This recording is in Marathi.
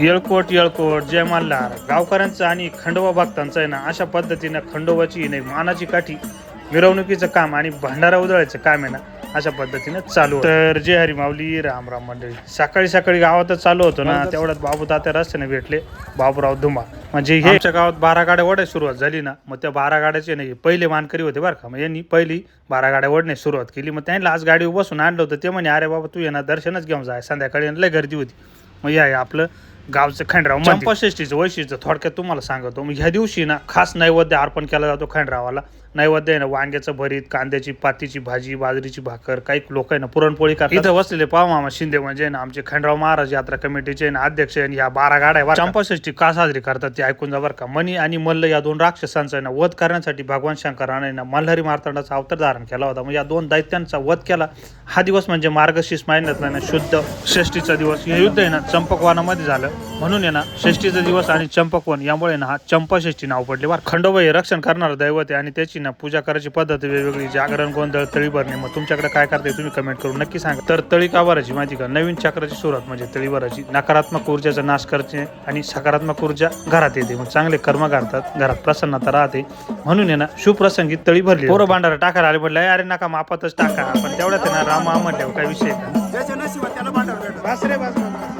येळकोट येळकोट जय मल्हार गावकऱ्यांचं आणि खंडोबा भक्तांचं आहे ना अशा पद्धतीनं खंडोबाची नाही मानाची काठी मिरवणुकीचं काम आणि भंडारा उधळायचं काम आहे ना अशा पद्धतीनं चालू. तर जय हरी माऊली राम राम मंडळी. सकाळी सकाळी गावातच चालू होतो ना तेवढ्यात बाबू तात्या रस्त्याने भेटले. बाबूराव धुमा म्हणजे हे आमच्या गावात बारा गाड्या ओढायची सुरुवात झाली ना मग त्या बारा गाड्याचे नाही पहिले मानकरी होते बरं का. मग यांनी पहिली बारा गाड्या ओढण्यास सुरुवात केली. मग त्यांना आज गाडी बसून आणलं होतं. ते म्हणे अरे बाबा तू येणार दर्शनच घेऊन जाय संध्याकाळी लय गर्दी होती. मग या आपलं गावचं खंडराव चंपाषष्टीचं वैशिष्ट्य थोडक्यात तुम्हाला सांगतो. मग ह्या दिवशी ना खास नैवेद्य अर्पण केला जातो खंडरावाला. नैवेद्य आहे ना वांग्याचं भरीत कांद्याची पातीची भाजी बाजरीची भाकर काही लोक आहे ना पुरणपोळी करतात. इथं बसलेले पाव मामा शिंदे म्हणजे ना आमचे खंडराव महाराज यात्रा कमिटीचे ना अध्यक्ष आहे ह्या बारा गाड्या आहे. चंपाषष्टी का साजरी करतात ते ऐकून जा बरं का. मणी आणि मल्ल या दोन राक्षसांचा ना वध करण्यासाठी भगवान शंकराने ना मल्हारी मार्तंडाचा अवतार धारण केला होता. मग या दोन दैत्यांचा वध केला. हा दिवस म्हणजे मार्गशीर्ष महिन्यातला ना शुद्ध षष्टीचा दिवस. हे युद्ध आहे ना चंपकवनामध्ये झालं. म्हणून आहे ना षष्टीचा दिवस आणि चंपकवन यामुळे ना हा चंपाषष्टी नाव पडले. बरं खंडोबा हे रक्षण करणारं दैवत आहे आणि त्याची ना पूजा करायची पद्धत वेगवेगळी. जागरण गोंधळ तळी भरणे मग तुमच्याकडे काय करते तुम्ही कमेंट करून नक्की सांगा. तर तळी का भरायची माहिती का? नवीन चक्राची सुरुवात म्हणजे तळी भरायची नकारात्मक ऊर्जाचा नाश करते आणि सकारात्मक ऊर्जा घरात येते. मग चांगले कर्म करतात घरात प्रसन्नता राहते. म्हणून आहे ना शुप्रसंगी तळी भरली. पोरं भांडारा टाकायला आले म्हटलं अरे नका मापातच टाका. पण तेवढ्यात आहे ना रामा म्हटल्यावर काय विषय नशिबात त्याला भांडार